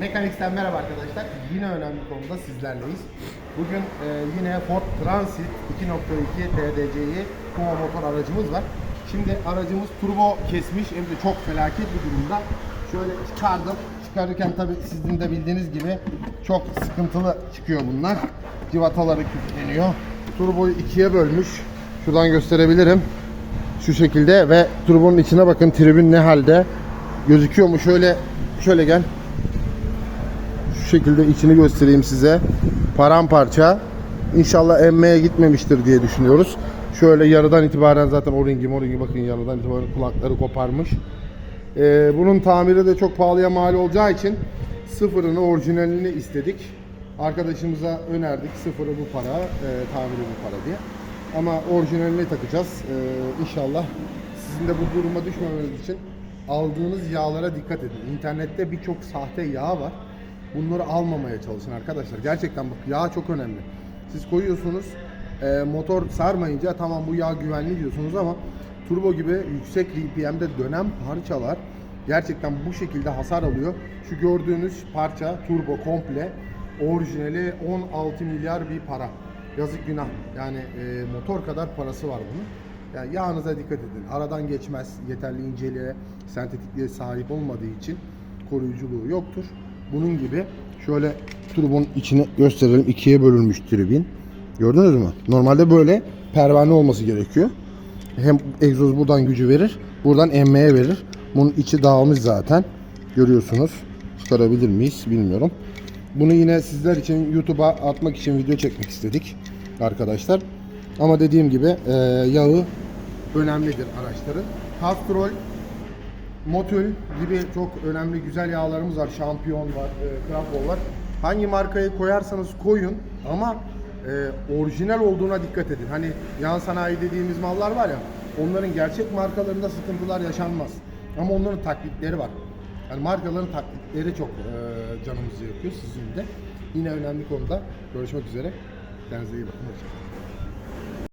Mekaniksten merhaba arkadaşlar. Yine önemli konuda sizlerleyiz. Bugün e, yine Ford Transit 2.2 TDC'yi Puma motor aracımız var. Şimdi aracımız turbo kesmiş hem de çok felaket bir durumda. Şöyle çıkardım. Çıkarırken tabi sizin de bildiğiniz gibi çok sıkıntılı çıkıyor bunlar. Civataları kütleniyor. Turboyu ikiye bölmüş. Şuradan gösterebilirim. Şu şekilde ve turbonun içine bakın tribün ne halde gözüküyor mu? Şöyle şöyle gel. Şekilde içini göstereyim size. Paramparça. İnşallah emmeye gitmemiştir diye düşünüyoruz. Şöyle yarıdan itibaren zaten o ringi moringi bakın yarıdan itibaren kulakları koparmış. Ee, bunun tamiri de çok pahalıya mal olacağı için sıfırını orijinalini istedik. Arkadaşımıza önerdik sıfırı bu para, e, tamiri bu para diye. Ama orijinalini takacağız. Ee, inşallah sizin de bu duruma düşmemeniz için aldığınız yağlara dikkat edin. İnternette birçok sahte yağ var. Bunları almamaya çalışın arkadaşlar. Gerçekten bak yağ çok önemli. Siz koyuyorsunuz e, motor sarmayınca tamam bu yağ güvenli diyorsunuz ama turbo gibi yüksek RPM'de dönen parçalar gerçekten bu şekilde hasar alıyor. Şu gördüğünüz parça turbo komple orijinali 16 milyar bir para. Yazık günah. Yani e, motor kadar parası var bunun. Yani yağınıza dikkat edin. Aradan geçmez. Yeterli inceliğe, sentetikliğe sahip olmadığı için koruyuculuğu yoktur. Bunun gibi şöyle turbonun içini gösterelim. ikiye bölünmüş tribün. Gördünüz mü? Normalde böyle pervane olması gerekiyor. Hem egzoz buradan gücü verir, buradan emmeye verir. Bunun içi dağılmış zaten. Görüyorsunuz. Çıkarabilir miyiz bilmiyorum. Bunu yine sizler için YouTube'a atmak için video çekmek istedik arkadaşlar. Ama dediğim gibi e, yağı önemlidir araçların. Castrol, Motul gibi çok önemli güzel yağlarımız var. Şampiyon var, e, Kraftol var. Hangi markayı koyarsanız koyun ama e, orijinal olduğuna dikkat edin. Hani yan sanayi dediğimiz mallar var ya onların gerçek markalarında sıkıntılar yaşanmaz. Ama onların taklitleri var. Yani markaların taklitleri çok e, canımızı yakıyor sizin de. Yine önemli konuda görüşmek üzere. Kendinize iyi bakın. Hoşçakalın.